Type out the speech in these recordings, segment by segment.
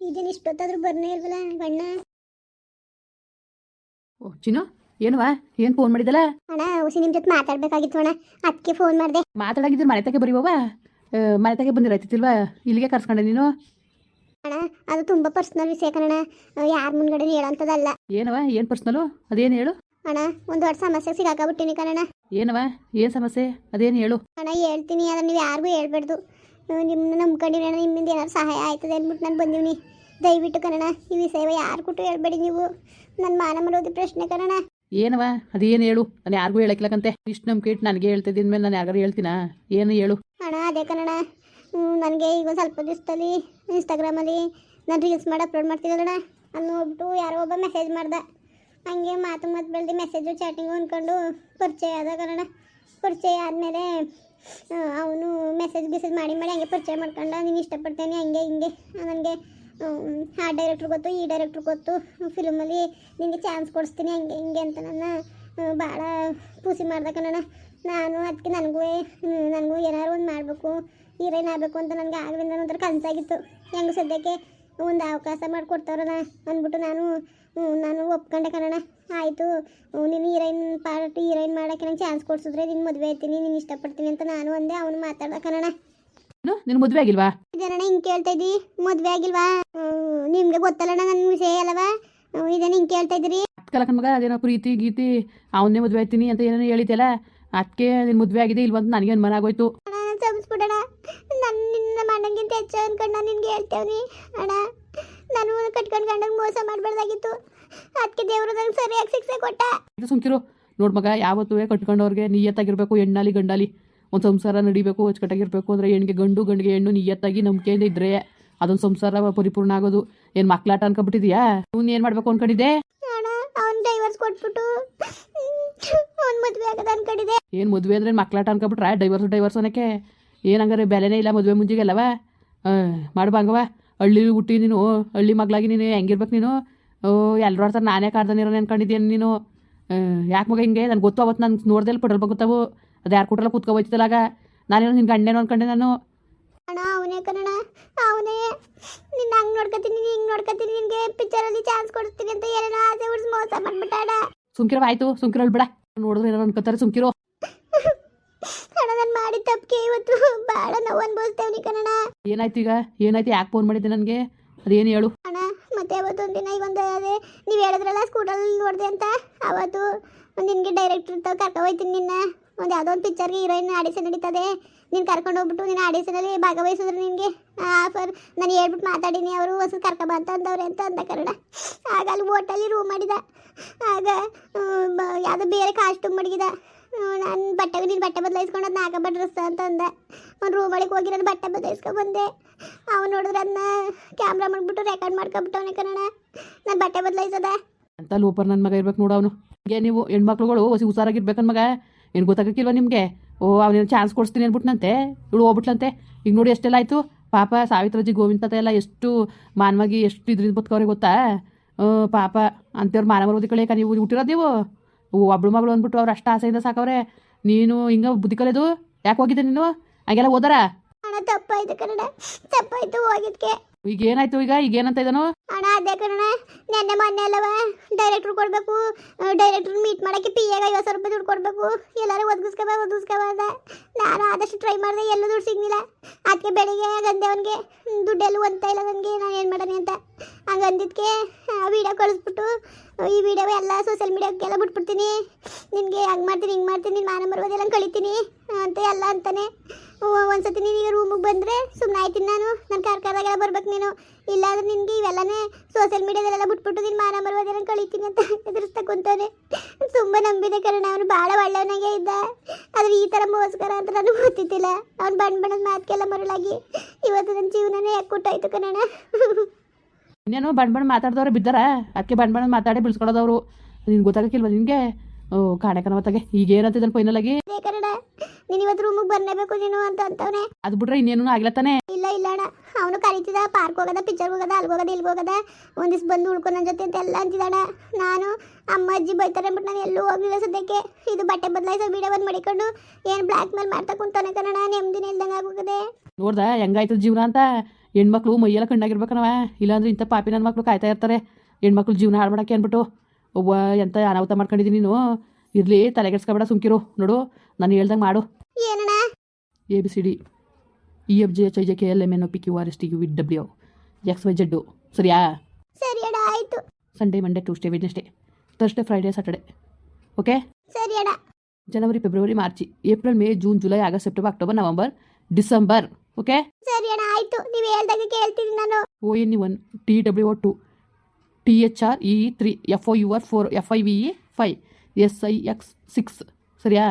ಇದೇನು ಇಷ್ಟೊತ್ತಾದ್ರೂ ಬರ್ನೇ ಇಲ್ವಲ್ಲ ಬಣ್ಣ ಓ ಚಿನ್ನು ಏನವಾ ಏನ್ ಫೋನ್ ಮಾಡಿದಲ್ಲ ಅಣ್ಣ ಹುಸಿ ನಿಮ್ಮ ಜೊತೆ ಮಾತಾಡ್ಬೇಕಾಗಿತ್ತು ಅಣ್ಣ. ಅದಕ್ಕೆ ಫೋನ್ ಮಾಡಿದೆ. ಮಾತಾಡಾಗಿದ್ರೆ ಮನೆ ತಗೆ ಬರೀವವ ಮನೆ ತಗೆ ಬಂದಿರತ್ತಿಲ್ವಾ ಇಲ್ಲಿಗೆ ಕರ್ಸ್ಕೊಂಡೆ ನೀನು? ಅಣ್ಣ ಅದು ತುಂಬಾ ಪರ್ಸನಲ್ ವಿಷಯ ಕಣಣ್ಣ. ಯಾರ ಮುಂದ್ಗಡೆ ಹೇಳೋಂಥದ್ದಲ್ಲ. ಏನವ ಏನ್ ಪರ್ಸನಲ್ ಅದೇನು ಹೇಳು? ಅಣ್ಣ ಒಂದು ದೊಡ್ಡ ಸಮಸ್ಯೆ ಸಿಗಾಕಬಿಟ್ಟಿನಿ ಕಣಣ್ಣ. ಏನವ ಏನ್ ಸಮಸ್ಯೆ? ಅದೇನು ಹೇಳು? ಅಣ್ಣ ಹೇಳ್ತೀನಿ ಅದನ್ನ ನೀವು ಯಾರಿಗೂ ಹೇಳ್ಬಾರ್ದು ನಿಮ್ಮನ್ನ ನಂಬ್ಕೊಂಡಿನಿ ಅಣ್ಣ ನಿಮ್ಮಿಂದ ಏನಾದ್ರು ಸಹಾಯ ಆಯ್ತದೆ ಅಂದ್ಬಿಟ್ಟು ನಾನು ಬಂದೀನಿ ದಯವಿಟ್ಟು ಕಣ ಈ ವಿಷಯವ ಯಾರು ಕೊಟ್ಟು ಹೇಳ್ಬೇಡಿ ನೀವು. ನನ್ನ ಮಾನ ಮರೋದು ಪ್ರಶ್ನೆ ಕಣ ಏನವ? ಅದೇನು ಹೇಳು? ನಾನು ಯಾರಿಗೂ ಹೇಳಕ್ಲಕ್ಕಂತೆ ಇಷ್ಟು ನಂಬಿಕೆ ಇಟ್ಟು ನನಗೆ ಹೇಳ್ತಿದ್ದ ಮೇಲೆ ನಾನು ಯಾರು ಹೇಳ್ತೀನಾ? ಏನು ಹೇಳು? ಅಣ್ಣ ಅದೇ ಕನ್ನಡ ನನಗೆ ಈಗ ಸ್ವಲ್ಪ ದಿವಸದಲ್ಲಿ ಇನ್ಸ್ಟಾಗ್ರಾಮಲ್ಲಿ ನಾನು ರೀಲ್ಸ್ ಮಾಡಿ ಅಪ್ಲೋಡ್ ಮಾಡ್ತಿದ್ದಣ್ಣ ಅಲ್ಲಿ ನೋಡ್ಬಿಟ್ಟು ಯಾರೋ ಒಬ್ಬ ಮೆಸೇಜ್ ಮಾಡ್ದೆ. ಹಂಗೆ ಮಾತು ಮಾತು ಬೆಳೆದು ಮೆಸೇಜು ಚಾಟಿಂಗು ಅಂದ್ಕೊಂಡು ಪರಿಚಯ ಆದ ಕನ್ನಡ ಪರಿಚಯ ಆದಮೇಲೆ ಅವನು ಮೆಸೇಜ್ ಮೆಸೇಜ್ ಮಾಡಿ ಮಾಡಿ ಹಂಗೆ ಪರಿಚಯ ಮಾಡ್ಕೊಂಡ, ನೀನು ಇಷ್ಟಪಡ್ತೇನೆ, ಹಂಗೆ, ಹಿಂಗೆ. ನನಗೆ, ಆ ಡೈರೆಕ್ಟ್ರ್ ಗೊತ್ತು, ಈ ಡೈರೆಕ್ಟ್ರ್ ಗೊತ್ತು. ಫಿಲ್ಮಲ್ಲಿ ನಿನಗೆ ಚಾನ್ಸ್ ಕೊಡಿಸ್ತೀನಿ, ಹಂಗೆ, ಹಿಂಗೆ ಅಂತ ನನ್ನ ಭಾಳ ಪೂಸಿ ಮಾಡ್ದೆ ಕಣಣ್ಣ. ನಾನು ಅದಕ್ಕೆ ನನಗೂ ನನಗೂ ಏನಾದ್ರು ಒಂದು ಮಾಡಬೇಕು, ಹೀರೋಯಿನ್ ಆಗಬೇಕು ಅಂತ ನನಗೆ ಆಗಲಿಂದ ಒಂಥರ ಕನಸಾಗಿತ್ತು. ಹೆಂಗೆ ಸದ್ಯಕ್ಕೆ ಒಂದು ಅವಕಾಶ ಮಾಡಿಕೊಡ್ತಾರಲ್ಲ ಅಂದ್ಬಿಟ್ಟು ನಾನು ನಾನು ಒಪ್ಕೊಂಡೆ ಕಣಣ್ಣ. ಆಯಿತು. ನೀನು ಹೀರೋಯಿನ್ ಪಾರ್ಟ್ ಹೀರೋಯಿನ್ ಮಾಡೋಕ್ಕೆ ನಂಗೆ ಚಾನ್ಸ್ ಕೊಡ್ಸಿದ್ರೆ ನಿನ್ನ ಮದುವೆ ಆಯ್ತೀನಿ ನೀನು ಇಷ್ಟಪಡ್ತೀನಿ ಅಂತ ನಾನು ಒಂದೇ ಅವನು ಮಾತಾಡ್ದ ಕಣಣ್ಣ. ಏನು? ನಿನ್ನ ಮದುವೆ ಆಗಿಲ್ವಾ? ಇದೇನಣ್ಣ ಹಿಂಗೆ ಕೇಳ್ತಾ ಇದ್ದಿ? ಮದುವೆ ಆಗಿಲ್ವಾ? ನಿಮಗೆ ಗೊತ್ತಲ್ಲಣ್ಣ ನನ್ನ ವಿಷಯ ಅಲ್ಲವಾ? ಇದೇನು ಹಿಂಗೆ ಕೇಳ್ತಾ ಇದ್ದೀರಿ? ಕಲಕನ್ ಮಗ ಅದೇನೋ ಪ್ರೀತಿ ಗೀತಿ ಅವನ್ನೇ ಮದುವೆ ಆಯ್ತೀನಿ ಅಂತ ಏನೇನೋ ಹೇಳಿದ್ಯಲ್ಲ ಅದಕ್ಕೆ ನಿನ್ನ ಮದುವೆ ಆಗಿದೆ ಇಲ್ವಂತ ನನಗೆ ಅನುಮಾನ ಆಗೋಯ್ತು. ಸಂಸ್ಬಿಡಣ ನನ್ನ ನಿನ್ನ ಮಣ್ಣಂಗಿಂತ ಹೆಚ್ಚು ಅನ್ಕೊಂಡು ನಾನು ನಿನ್ಗೆ ಹೇಳ್ತೇವ್ನಿ. ಅಣ್ಣ ನಾನು ಕಟ್ಕೊಂಡು ಗಂಡಂಗೆ ಮೋಸ ಮಾಡಬಾರ್ದಾಗಿತ್ತು. ಅದಕ್ಕೆ ದೇವರು ನಂಗೆ ಸರಿಯಾಗಿ ಶಿಕ್ಷೆ ಕೊಟ್ಟ. ಇದು ಸುಮ್ಕಿರು. ನೋಡು ಮಗ ಯಾವತ್ತೂ ಕಟ್ಕೊಂಡವ್ರಿಗೆ ನಿಯತ್ತಾಗಿರ್ಬೇಕು ಹೆಣ್ಣಾಲಿ ಗಂಡಾಲಿ ಒಂದು ಸಂಸಾರ ನಡಿಬೇಕು ಅಚ್ಚುಕಟ್ಟಾಗಿರ್ಬೇಕು ಅಂದರೆ ಹೆಣ್ಣಿಗೆ ಗಂಡು ಗಂಡಿಗೆ ಹೆಣ್ಣು ನಿಯತ್ತಾಗಿ ನಂಬಿಕೆಯಿಂದ ಇದ್ರೆ ಅದೊಂದು ಸಂಸಾರ ಪರಿಪೂರ್ಣ ಆಗೋದು. ಏನು ಮಕ್ಳಾಟ ಅನ್ಕೊಬಿಟ್ಟಿದ್ಯಾ ನೀನು ಏನು ಮಾಡ್ಬೇಕು ಅನ್ಕೊಂಡಿದ್ದೆ? ಅವ್ನು ಡೈವರ್ಸ್ ಕೊಟ್ಬಿಟ್ಟು ಅವ್ನು ಮದುವೆ ಆಗದ ಅನ್ಕೊಂಡಿದ್ದೆ. ಏನು ಮದುವೆ ಅಂದ್ರೆ ಮಕ್ಳಾಟ ಅನ್ಕೊಬಿಟ್ರೆ ಡೈವರ್ಸ್ ಡೈವರ್ಸ್ ಅನ್ನಕ್ಕೆ? ಏನು ಹಂಗಾರೆ ಬೆಲೆನೇ ಇಲ್ಲ ಮದುವೆ ಮುಂಜಿಗೆಲ್ಲವ? ಮಾಡು ಬಂಗವ ಹಳ್ಳಿ ಹುಟ್ಟಿ ನೀನು ಹಳ್ಳಿ ಮಗಳಾಗಿ ನೀನು ಹೆಂಗಿರ್ಬೇಕು ನೀನು? ಓ ಎಲ್ಲರೂ ಆಡ್ತಾರೆ ನಾನೇ ಕಾರ್ದನಿರೋ ಅನ್ಕೊಂಡಿದ್ದೇನೆ ನೀನು ಯಾಕೆ ಮಗ ಹಿಂಗೆ? ನನಗೆ ಗೊತ್ತು ಅವತ್ತು ನಾನು ನೋಡ್ದೆಲ್ಲ ಪೆಟ್ರೋಲ್ ಬಂಕ್ ಗೊತ್ತಾವು ಅದು ಯಾರು ಕೂಟ್ರಲ್ಲ ಕುತ್ಕೊ ಹೋಯ್ತಿದ್ದಲಾಗ ನಾನೇನೋ ನಿನ್ನ ಗಂಡೇನೋ ಅನ್ಕೊಂಡೆ ನಾನು. ಅಣ್ಣ ಅವನೇ ಕಣಣ್ಣ ಅವನೇ. ನಿನ್ನ ಹಂಗೆ ನೋಡ್ಕೊತೀನಿ ಹಿಂಗೆ ನೋಡ್ಕೊತೀನಿ ನಿನಗೆ ಪಿಕ್ಚರಲ್ಲಿ ಚಾನ್ಸ್ ಕೊಡ್ತೀನಿ ಅಂತ ಏನೇನೋ ಆಸೆ ಉಡ್ಸಿ ಮೋಸ ಮಾಡ್ಬಿಟ್ಟಾಡ ಸುಮ್ಕಿರೋ ಆಯ್ತು ಸುಮ್ಕಿರೋ ಬಿಡ ನೋಡಿದ್ರೆ ಏನೋ ಅನ್ಕೋತಾರೆ ಸುಮ್ಕಿರೋ. ಅಣ್ಣ ನಾನು ಮಾಡಿದ ತಪ್ಪಿಗೆ ಇವತ್ತು ಭಾಳ ನೋವು ಅನ್ಭವಿಸ್ತೇವ್ನಿ ಕಣಣ ಏನಾಯ್ತು ಈಗ? ಏನಾಯ್ತು? ಯಾಕೆ ಫೋನ್ ಮಾಡಿದ್ದೆ ನನಗೆ? ಅದೇನು ಹೇಳು? ಅಣ್ಣ ಮತ್ತೆ ಅವತ್ತು ಒಂದಿನ ಒಂದು ಅದೇ ನೀವು ಹೇಳಿದ್ರಲ್ಲ ಸ್ಕೂಟಲ್ಲಿ ನೋಡಿದೆ ಅಂತ? ಅವತ್ತು ನಿನಗೆ ಡೈರೆಕ್ಟ್ರ್ ಇರ್ತಾವೆ ಕರ್ಕೊಂಡು ಹೋಯ್ತೀನಿ ನಿನ್ನ. ಒಂದು ಯಾವುದೋ ಒಂದು ಪಿಕ್ಚರ್ಗೆ ಹೀರೋಯಿನ್ ಆಡಿಷನ್ ನಡೀತದೆ. ನೀನು ಕರ್ಕೊಂಡು ಹೋಗ್ಬಿಟ್ಟು ನಿನ್ನ ಆಡಿಷನಲ್ಲಿ ಭಾಗವಹಿಸಿದ್ರು ನಿನಗೆ. ಆಫರ್ ನಾನು ಹೇಳ್ಬಿಟ್ಟು ಮಾತಾಡೀನಿ ಅವರು ಹೊಸ ಕರ್ಕೊಬ ಅಂತ ಅಂದವ್ರೆ ಅಂತ ಅಂದ ಕನ್ನಡ ಆಗ ಅಲ್ಲಿ ಹೋಟೆಲ್ಲಿ ರೂಮ್ ಮಾಡಿದ. ಆಗ ಯಾವುದೋ ಬೇರೆ ಕಾಸ್ಟ್ಯೂಮ್ ಮಡಗಿದ. ನಾನು ಬಟ್ಟೆ ನೀನು ಬಟ್ಟೆ ಬದಲಾಯಿಸ್ಕೊಂಡು ಅದನ್ನ ಹಾಕಬ ಡ್ರೆಸ್ ಅಂತ ಅಂದ ಒಂದು ರೂಮ್ ಒಳಗೆ ಹೋಗಿರೋದು ಬಟ್ಟೆ ಬದಲಾಯಿಸ್ಕೊಂಡು ಬಂದೆ. ಅವ್ನು ನೋಡಿದ್ರೆ ಅದನ್ನ ಕ್ಯಾಮ್ರಾ ಮಾಡಿಬಿಟ್ಟು ರೆಕಾರ್ಡ್ ಮಾಡ್ಕೊಬಿಟ್ಟವನೆ ಕನ್ನಡ. ನಾನು ಬಟ್ಟೆ ಬದಲಾಯಿಸದ. ಅಂತ ಲೂಪರ್ ನನ್ನ ಮಗ ಇರ್ಬೇಕು ನೋಡು ಅವನು. ಹೀಗೆ ನೀವು ಹೆಣ್ಮಕ್ಳುಗಳು ಹೊಸಿ ಹುಷಾರಾಗಿರ್ಬೇಕನ್ ಮಗ. ಏನು ಗೊತ್ತಾಗಕ್ಕಿಲ್ವ ನಿಮಗೆ? ಓ, ಅವನೇನು ಚಾನ್ಸ್ ಕೊಡಿಸ್ತೀನಿ ಅಂದ್ಬಿಟ್ನಂತೆ ಇವಳು ಹೋಗ್ಬಿಟ್ಲಂತೆ. ಈಗ ನೋಡಿ ಎಷ್ಟೆಲ್ಲ ಆಯಿತು. ಪಾಪ ಸಾವಿತ್ರಜಿ ಗೋವಿಂದ ತಾತ ಎಲ್ಲ ಎಷ್ಟು ಮಾನವಾಗಿ ಎಷ್ಟು ಇದ್ರಿಂದ ಬದುಕವ್ರಿಗೆ ಗೊತ್ತಾ? ಪಾಪ. ಅಂತೇವ್ರು ಮಾನವ ಓದಿ ಕಳಿಯಕ ನೀವು ಹುಟ್ಟಿರೋದು ನೀವು? ಒಬ್ಳು ಮಗಳು ಅಂದ್ಬಿಟ್ಟು ಅವ್ರು ಅಷ್ಟು ಆಸೆಯಿಂದ ಸಾಕವ್ರೆ. ನೀನು ಹಿಂಗೆ ಬುದ್ಧಿ ಕಲಿಯೋದು ಯಾಕೆ ಹೋಗಿದ್ದೆ ನೀನು? ಹಂಗೆಲ್ಲ ಓದಾರ ಅಣ್ಣ ತಪ್ಪಾಯ್ತು ಕನ್ನಡ ತಪ್ಪಾಯ್ತು ಹೋಗಿದ್ಕೆ. ಈಗ ಏನಾಯ್ತು ಈಗ? ಈಗ ಏನಂತ ಇದ್ದಾನು ಅಣ್ಣ ಅದೇ ಕಣ ನೆನ್ನೆ ಮೊನ್ನೆ ಅಲ್ಲವ ಡೈರೆಕ್ಟ್ರ್ ಕೊಡಬೇಕು. ಡೈರೆಕ್ಟ್ರ್ ಮೀಟ್ ಮಾಡೋಕ್ಕೆ ಪಿ ಎಗೆ ಐವತ್ತು ಸಾವಿರ ರೂಪಾಯಿ ದುಡ್ಡು ಕೊಡಬೇಕು. ಎಲ್ಲರೂ ಒದಗಿಸ್ಕೊಬ ಒದಗಿಸ್ಕೊಬ ಅಂದ ನಾನು ಆದಷ್ಟು ಟ್ರೈ ಮಾಡಿದೆ ಎಲ್ಲೂ ದುಡ್ಡು ಸಿಗ್ಲಿಲ್ಲ. ಅದಕ್ಕೆ ಬೆಳಿಗ್ಗೆ ಗಂದೆ ಅವನಿಗೆ ದುಡ್ಡೆಲ್ಲೂ ಅಂತ ಇಲ್ಲ ನನಗೆ ನಾನು ಏನು ಮಾಡೋಣ ಅಂತ. ಹಂಗಂದಿದ್ದಕ್ಕೆ ವಿಡಿಯೋ ಕಳಿಸ್ಬಿಟ್ಟು ಈ ವಿಡಿಯೋ ಎಲ್ಲ ಸೋಷಿಯಲ್ ಮೀಡಿಯಾಗೆಲ್ಲ ಬಿಟ್ಬಿಡ್ತೀನಿ. ನಿನಗೆ ಹಂಗೆ ಮಾಡ್ತೀನಿ, ಹಿಂಗೆ ಮಾಡ್ತೀನಿ ನಿನ್ನ ಮಾನ ಮರುವುದೆಲ್ಲ ಕಳಿತೀನಿ ಅಂತ ಎಲ್ಲ ಅಂತಾನೆ. ಒಂದು ಒಂದ್ಸತಿ ನೀನು ರೂಮಿಗೆ ಬಂದರೆ ಸುಮ್ಮನೆ ಆಯ್ತೀನಿ ನಾನು. ನನ್ನ ಕಾರ್ಕಾರದಾಗೆಲ್ಲ ಬರ್ಬೇಕು ನೀನು. ಇಲ್ಲಾಂದ್ರೆ ನಿನಗೆ ಇವೆಲ್ಲನೇ ಸೋಷಿಯಲ್ ಮೀಡಿಯಾದಲ್ಲೆಲ್ಲ ಬಿಟ್ಬಿಟ್ಟು ನಿನ್ನ ಮಾನ ಮರುವುದೆಲ್ಲ ಕಳಿತೀನಿ ಅಂತ ಎದುರಿಸ್ತಾ ಕುಂತಾನೆ ತುಂಬ ನಂಬಿದೆ ಕಾರಣ, ಅವನು ಭಾಳ ಒಳ್ಳೆಯವನಾಗೆ ಇದ್ದ. ಆದರೆ ಈ ಥರ ಮೋಸ್ಕರ ಅಂತ ನನಗೆ ಗೊತ್ತಿದ್ದಿಲ್ಲ. ಅವ್ನು ಬಣ್ಣ ಬಣ್ಣದ ಮಾತಿಗೆಲ್ಲ ಮರಳಾಗಿ ಇವತ್ತು ನನ್ನ ಜೀವನನೇ ಯಾಕೆ ಕೊಟ್ಟಾಯ್ತು ಕಣಣ್ಣ ಇನ್ನೇನು ಬಣ್ಣ ಬಣ್ಣ ಮಾತಾಡ್ದವ್ರೆ ಬಿದ್ದಾರ? ಅದಕ್ಕೆ ಬಣ್ಣ ಬಣ್ಣ ಮಾತಾಡಿ ಬಿಡ್ಸ್ಕೊಳೋದವ್ರು ನಿನ್ಗೆ ಗೊತ್ತಾಗಕ್ಕಿಲ್ವ ನಿನಗೆ? ಓ ಕಾಣೆಕನವತ್ತಾಗೆ ಈಗ ಏನಂತಿದ್ದಾನೆ ಫೈನಲ್ ಆಗಿ? ಕನ್ನಡ. ನೀನು ಇವತ್ತು ರೂಮಿಗೆ ಬರಲೇಬೇಕು ನೀನು ಅಂತ ಅಂತವನೆ. ಅದು ಬಿಟ್ರೆ ಇನ್ನೇನು ಆಗ್ಲತ್ತಾನೆ ಇಲ್ಲ ಇಲ್ಲ ಅಣ್ಣ. ಅವನು ಕರೀತಿದ್ದ ಪಾರ್ಕ್ ಹೋಗದ ಪಿಕ್ಚರ್ ಹೋಗದ ಅಲ್ಲಿ ಹೋಗದ ಇಲ್ಲಿ ಹೋಗದ. ಒಂದಿವ್ಸ ಬಂದು ಉಳ್ಕೊ ನನ್ನ ಜೊತೆ ಅಂತ ಎಲ್ಲ ಅಂತಿದ್ದಾಣ ನಾನು ಅಮ್ಮ ಅಜ್ಜಿ ಬೈತಾರೆ ಅಂದ್ಬಿಟ್ಟು ನಾನು ಎಲ್ಲೂ ಹೋಗಿಲ್ಲ ಸದ್ಯಕ್ಕೆ. ಇದು ಬಟ್ಟೆ ಬದಲಾಯಿಸೋ ವಿಡಿಯೋ ಬಂದು ಮಾಡಿಕೊಂಡು ಏನ್ ಬ್ಲ್ಯಾಕ್ ಮೇಲ್ ಮಾಡ್ತಾ ಕುಂತಾನೆ ಕನ್ನಡ. ನೆಮ್ಮದಿನ ಇಲ್ದಂಗೆ ಆಗೋಗಿದೆ ನೋಡ್ದ ಹೆಂಗಾಯ್ತು ಜೀವನ ಅಂತ? ಹೆಣ್ಮಕ್ಳು ಮೈಯೆಲ್ಲ ಕಣ್ಣಾಗಿರ್ಬೇಕನವ ಇಲ್ಲಾಂದ್ರೆ ಇಂಥ ಪಾಪಿ ನನ್ನ ಮಕ್ಕಳು ಕಾಯ್ತಾ ಇರ್ತಾರೆ. ಹೆಣ್ಮಕ್ಳು ಜೀವನ ಹಾಳು ಮಾಡೋಕೆ ಅಂದ್ಬಿಟ್ಟು ಒಬ್ಬ ಎಂತ ಅನಾಹುತ ಮಾಡ್ಕೊಂಡಿದ್ದೀನಿ ನೀನು? ಇರಲಿ ತಲೆಗೆಡ್ಸ್ಕೊಬೇಡ ಸುಮ್ಕಿರು. ನೋಡು ನಾನು ಹೇಳ್ದಂಗೆ ಮಾಡು. A B C D. E F G H I J K L M N O P Q R S T U V W X Y Z ಸರಿಯಾ? ಸರಿ ಆಯಿತು. Sunday Monday Tuesday Wednesday Thursday Friday Saturday. Okay? ಸರಿ ಅಣ್ಣ. January February March April May June July August September October November December. Okay? ಸರಿ ಅಣ್ಣ ಆಯಿತು. ನೀವು ಹೇಳ್ದಾಗ ಕೇಳ್ತೀನಿ ನಾನು. O N E one T W O two T H R E three F O U R four F I V E five S I X six. ಸರಿಯಾ?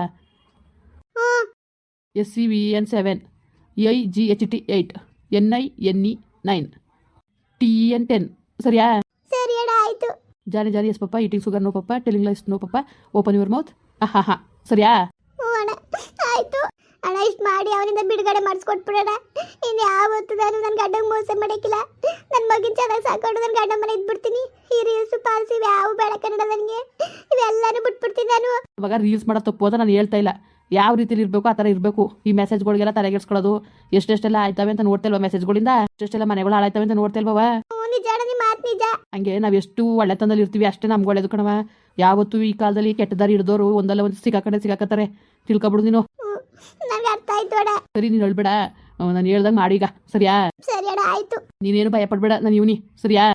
S C V N seven I G H T eight N I N E nine T N ten. ಸರಿಯಾ? ಸರಿ ಅಣ್ಣ ಆಯಿತು. Johnny Johnny yes papa eating sugar no papa telling lies no papa open your mouth. ಹಾಂ ಹಾಂ ಸರಿಯಾ? ಆಯ್ತು ಅಣ್ಣ ಆಯಿತು. ಇಷ್ಟು ಮಾಡಿ ಅವನಿಂದ ಬಿಡುಗಡೆ ಮಾಡಿಸ್ಕೊಟ್ಬಿಡೋಣ. ಇನ್ನು ಯಾವತ್ತು ನಾನು ನನ್ನ ಗಂಡಗೆ ಮೋಸ ಮಾಡೋಕ್ಕಿಲ್ಲ. ನನ್ನ ಮಗಿನ ಚೆನ್ನಾಗಿ ಸಾಕೊಂಡು ನನ್ನ ಗಂಡ ಮನೆ ಇದ್ಬಿಡ್ತೀನಿ. ಈ ರೀಲ್ಸ್ ಪಾಲ್ಸು ಯಾವ ಬೇಡ ಕನ್ನಡ ನನಗೆ. ಇವೆಲ್ಲನೂ ಬಿಟ್ಬಿಡ್ತೀನಿ ನಾನು. ಇವಾಗ ರೀಲ್ಸ್ ಮಾಡೋ ತಪ್ಪು ಅಂತ ನಾನು ಹೇಳ್ತಾ ಇಲ್ಲ. ಯಾವ ರೀತಿಲಿ ಇರಬೇಕು ಆ ಥರ ಇರಬೇಕು. ಈ ಮೆಸೇಜ್ಗಳಿಗೆಲ್ಲ ತಲೆಗೆಡ್ಸ್ಕೊಳ್ಳೋದು ಎಷ್ಟೆಷ್ಟೆಲ್ಲ ಆಯ್ತವೆ ಅಂತ ನೋಡ್ತಿಲ್ವಾ ಮೆಸೇಜ್ಗಳಿಂದ ಎಷ್ಟೆಷ್ಟೆಲ್ಲ ಮನೆಗಳು ಹಾಳಾಯ್ತವೆ ಅಂತ ನೋಡ್ತಿಲ್ವಾ ನಿಜ ನಿಮ್ಮ ಮಾತು ನಿಜ. ಹಂಗೆ ನಾವು ಎಷ್ಟು ಒಳ್ಳೆತನದಲ್ಲಿ ಇರ್ತೀವಿ ಅಷ್ಟೇ ನಮ್ಗೆ ಒಳ್ಳೇದು ಕಣವ ಯಾವತ್ತು ಈ ಕಾಲದಲ್ಲಿ ಕೆಟ್ಟದಾರಿ ಹಿಡಿದೋರು ಒಂದಲ್ಲ ಒಂದು ಸಿಗಾಕಡೆ ಸಿಗಾಕತ್ತಾರೆ ತಿಳ್ಕೊಬಿಡು ನೀನು. ನನಗೆ ಅರ್ಥ ಆಯ್ತು ಸರಿ ನೀನು ಹೇಳ್ಬೇಡ. ನಾನು ಹೇಳ್ದಂಗೆ ಮಾಡೀಗ. ಸರಿಯಾ? ಸರಿ ಅಣ್ಣ ಆಯಿತು. ನೀನೇನು ಭಯ ಪಡ್ಬೇಡ ನಾನು ಇವನಿ. ಸರಿಯಾ?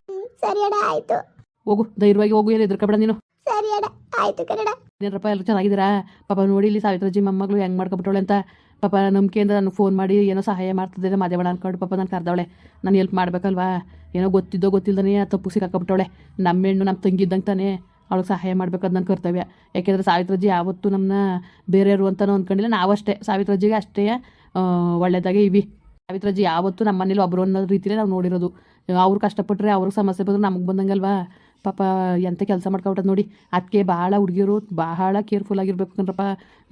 ಸರಿ ಅಣ್ಣ ಆಯಿತು. ಹೋಗು ಧೈರ್ಯವಾಗಿ ಹೋಗು ಏನು ಎದುರ್ಕೊಬೇಡ ನೀನು. ಸರಿ ಅಣ್ಣ ಆಯಿತು ಕನ್ನಡ ಏನರಪ್ಪ ಎಲ್ಲ ಚೆನ್ನಾಗಿದ್ದೀರಾ? ಪಾಪ ನೋಡಿ ಇಲ್ಲಿ ಸಾವಿತ್ರಜ್ಜಿ ಮೊಮ್ಮಗಳು ಹೆಂಗೆ ಮಾಡ್ಕೊಬಿಟ್ಟವಳೆ ಅಂತ. ಪಾಪ ನಂಬಿಕೆಯಿಂದ ನನಗೆ ಫೋನ್ ಮಾಡಿ ಏನೋ ಸಹಾಯ ಮಾಡ್ತಿದ್ದೆ ಮಾದೇವಣ ಅನ್ಕೊಂಡು ಪಾಪ ನಾನು ಕರೆದವಳೆ. ನಾನು ಹೆಲ್ಪ್ ಮಾಡ್ಬೇಕಲ್ವಾ? ಏನೋ ಗೊತ್ತಿದ್ದೋ ಗೊತ್ತಿಲ್ದನೇ ತಪ್ಪು ಸಿಕ್ಕಾಕೊಬಿಟ್ಟವಳೆ ನಮ್ಮ ಹೆಣ್ಣು ನಮ್ಮ ತಂಗಿದ್ದಂಗೆ ತಾನೇ. ಅವಳಿಗೆ ಸಹಾಯ ಮಾಡ್ಬೇಕು ಅದು ನನ್ನ ಕರ್ತವ್ಯ. ಯಾಕೆಂದರೆ ಸಾವಿತ್ರಜ್ಜಿ ಯಾವತ್ತೂ ನಮ್ಮನ್ನ ಬೇರೆಯವರು ಅಂತಲೂ ಅಂದ್ಕೊಂಡಿಲ್ಲ ನಾವಷ್ಟೇ, ಸಾವಿತ್ರಜ್ಜಿಗೆ ಅಷ್ಟೇ ಒಳ್ಳೆಯದಾಗೆ ಇವಿ. ಸಾವಿತ್ರಜ್ಜಿ ಯಾವತ್ತೂ ನಮ್ಮ ಮನೇಲಿ ಒಬ್ಬರು ಅನ್ನೋ ರೀತಿಯಲ್ಲಿ ನಾವು ನೋಡಿರೋದು. ಅವ್ರು ಕಷ್ಟಪಟ್ಟರೆ ಅವ್ರಿಗೆ ಸಮಸ್ಯೆ ಬಂದರೆ ನಮಗೆ ಬಂದಂಗಲ್ವಾ? ಪಾಪ ಎಂಥ ಕೆಲಸ ಮಾಡ್ಕೊಬಿಟ್ಟದ್ ನೋಡಿ. ಅದಕ್ಕೆ ಭಾಳ ಹುಡುಗಿಯರು ಬಹಳ ಕೇರ್ಫುಲ್ ಆಗಿರ್ಬೇಕು ಅಂದ್ರಪ್ಪ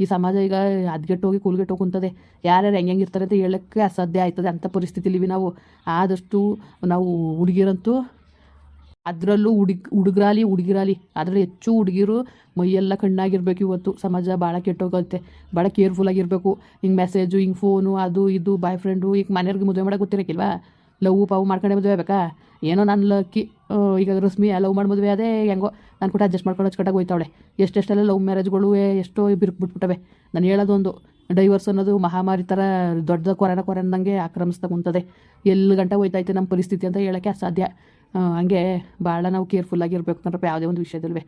ಈ ಸಮಾಜ ಈಗ ಅದ್ಗೆಟ್ಟು ಹೋಗಿ ಕೂಲ್ಗೆಟ್ಟು ಕುಂತದೆ. ಯಾರ್ಯಾರು ಹೆಂಗೆ ಇರ್ತಾರೆ ಅಂತ ಹೇಳೋಕ್ಕೆ ಅಸಾಧ್ಯ ಆಯ್ತದೆ ಅಂಥ ಪರಿಸ್ಥಿತಿಲಿವಿ ನಾವು. ಆದಷ್ಟು ನಾವು ಹುಡುಗಿರಂತೂ ಅದರಲ್ಲೂ ಹುಡುಗ, ಹುಡುಗರಾಲಿ, ಹುಡುಗಿರಾಲಿ ಅದರಲ್ಲಿ ಹೆಚ್ಚು ಹುಡುಗಿರು ಮೈಯೆಲ್ಲ ಕಣ್ಣಾಗಿರ್ಬೇಕು ಇವತ್ತು. ಸಮಾಜ ಭಾಳ ಕೆಟ್ಟೋಗುತ್ತೆ ಭಾಳ ಕೇರ್ಫುಲ್ ಆಗಿರಬೇಕು. ಹಿಂಗೆ ಮೆಸೇಜು, ಹಿಂಗೆ ಫೋನು, ಅದು, ಇದು, ಬಾಯ್ ಫ್ರೆಂಡು, ಈಗ ಮನೆಯವ್ರಿಗೆ ಮದುವೆ ಮಾಡೋಕೆ ಗೊತ್ತಿರಕ್ಕಿಲ್ವಾ ಲವ್, ಪಾವು ಮಾಡ್ಕೊಂಡೆ ಮದುವೆ ಆಗ್ಬೇಕಾ? ಏನೋ ನಾನು ಲಕ್ಕಿ ಈಗ ರಶ್ಮಿ ಲವ್ ಮಾಡಿ ಮದುವೆ ಅದೇ ಹೆಂಗೋ ನಾನು ಕೂಡ ಅಡ್ಜಸ್ಟ್ ಮಾಡ್ಕೊಂಡು ಕಟ್ಟಾಗಿ ಹೋಯ್ತಾವಳೆ. ಎಷ್ಟೆಷ್ಟೆಲ್ಲ ಲವ್ ಮ್ಯಾರೇಜ್ಗಳು ಎಷ್ಟೋ ಬಿರುಕ್ಬಿಟ್ಬಿಟ್ಟವೆ ನಾನು ಹೇಳೋದೊಂದು, ಡೈವರ್ಸ್ ಅನ್ನೋದು ಮಹಾಮಾರಿ ಥರ ದೊಡ್ಡ ಕೊರೋನಾ ಕೊರೆ ಅಂದಂಗೆ ಆಕ್ರಮಿಸ್ತಾ ಕುಂತದೆ. ಎಲ್ಲಿ ಗಂಟ ಹೋಯ್ತೈತೆ ನಮ್ಮ ಪರಿಸ್ಥಿತಿ ಅಂತ ಹೇಳೋಕ್ಕೆ ಅಸಾಧ್ಯ. ಹಂಗೆ ಭಾಳ ನಾವು ಕೇರ್ಫುಲ್ ಆಗಿರ್ಬೇಕು ಕಣ್ರಪ್ಪ ಯಾವುದೇ ಒಂದು ವಿಷಯದಲ್ವೇ.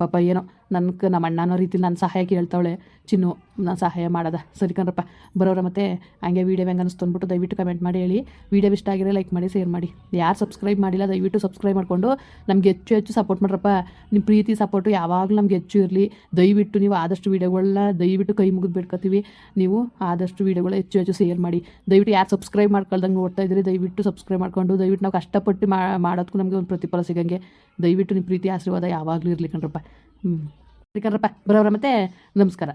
ಪಾಪ ಏನೋ ನನಗೆ ನಮ್ಮ ಅಣ್ಣ ಅನ್ನೋ ರೀತಿಲಿ ನನ್ನ ಸಹಾಯ ಕೇಳ್ತಾವಳೆ. ಚಿನ್ನು ನಾನು ಸಹಾಯ ಮಾಡೋದ. ಸರಿ ಕಣ್ರಪ್ಪ, ಬರೋರ ಮತ್ತೆ ಹಂಗೆ ವೀಡಿಯೋ ಹೆಂಗೆ ಅನಿಸ್ತು ಅಂದ್ಬಿಟ್ಟು ದಯವಿಟ್ಟು ಕಮೆಂಟ್ ಮಾಡಿ ಹೇಳಿ. ವೀಡಿಯೋ ಇಷ್ಟ ಆಗಿರೋ ಲೈಕ್ ಮಾಡಿ ಶೇರ್ ಮಾಡಿ. ಯಾರು ಸಬ್ಸ್ಕ್ರೈಬ್ ಮಾಡಿಲ್ಲ, ದಯವಿಟ್ಟು ಸಬ್ಸ್ಕ್ರೈಬ್ ಮಾಡಿಕೊಂಡು ನಮ್ಗೆ ಹೆಚ್ಚು ಹೆಚ್ಚು ಸಪೋರ್ಟ್ ಮಾಡ್ರಪ್ಪ. ನಿಮ್ಮ ಪ್ರೀತಿ ಸಪೋರ್ಟು ಯಾವಾಗಲೂ ನಮ್ಗೆ ಹೆಚ್ಚು ಇರಲಿ. ದಯವಿಟ್ಟು ನೀವು ಆದಷ್ಟು ವೀಡಿಯೋಗಳನ್ನ ದಯವಿಟ್ಟು ಕೈ ಮುಗಿದು ಬಿಡ್ಕೊತೀವಿ ನೀವು ಆದಷ್ಟು ವೀಡಿಯೋಗಳು ಹೆಚ್ಚು ಹೆಚ್ಚು ಶೇರ್ ಮಾಡಿ. ದಯವಿಟ್ಟು ಯಾರು ಸಬ್ಸ್ಕ್ರೈಬ್ ಮಾಡ್ಕೊಳ್ದಂಗೆ ನೋಡ್ತಾ ಇದ್ರಿ ದಯವಿಟ್ಟು ಸಬ್ಸ್ಕ್ರೈಬ್ ಮಾಡ್ಕೊಂಡು, ದಯವಿಟ್ಟು ನಾವು ಕಷ್ಟಪಟ್ಟು ಮಾಡೋದಕ್ಕೂ ನಮಗೆ ಒಂದು ಪ್ರತಿಫಲ ಸಿಗಂಗೆ. ದಯವಿಟ್ಟು ನಿಮ್ಮ ಪ್ರೀತಿ ಆಶೀರ್ವಾದ ಯಾವಾಗಲೂ ಇರಲಿ ಕಣ್ರಪ್ಪ. ಹ್ಞೂ ಕಣ್ರಪ್ಪ ಬರೋರ ಮತ್ತೆ ನಮಸ್ಕಾರ.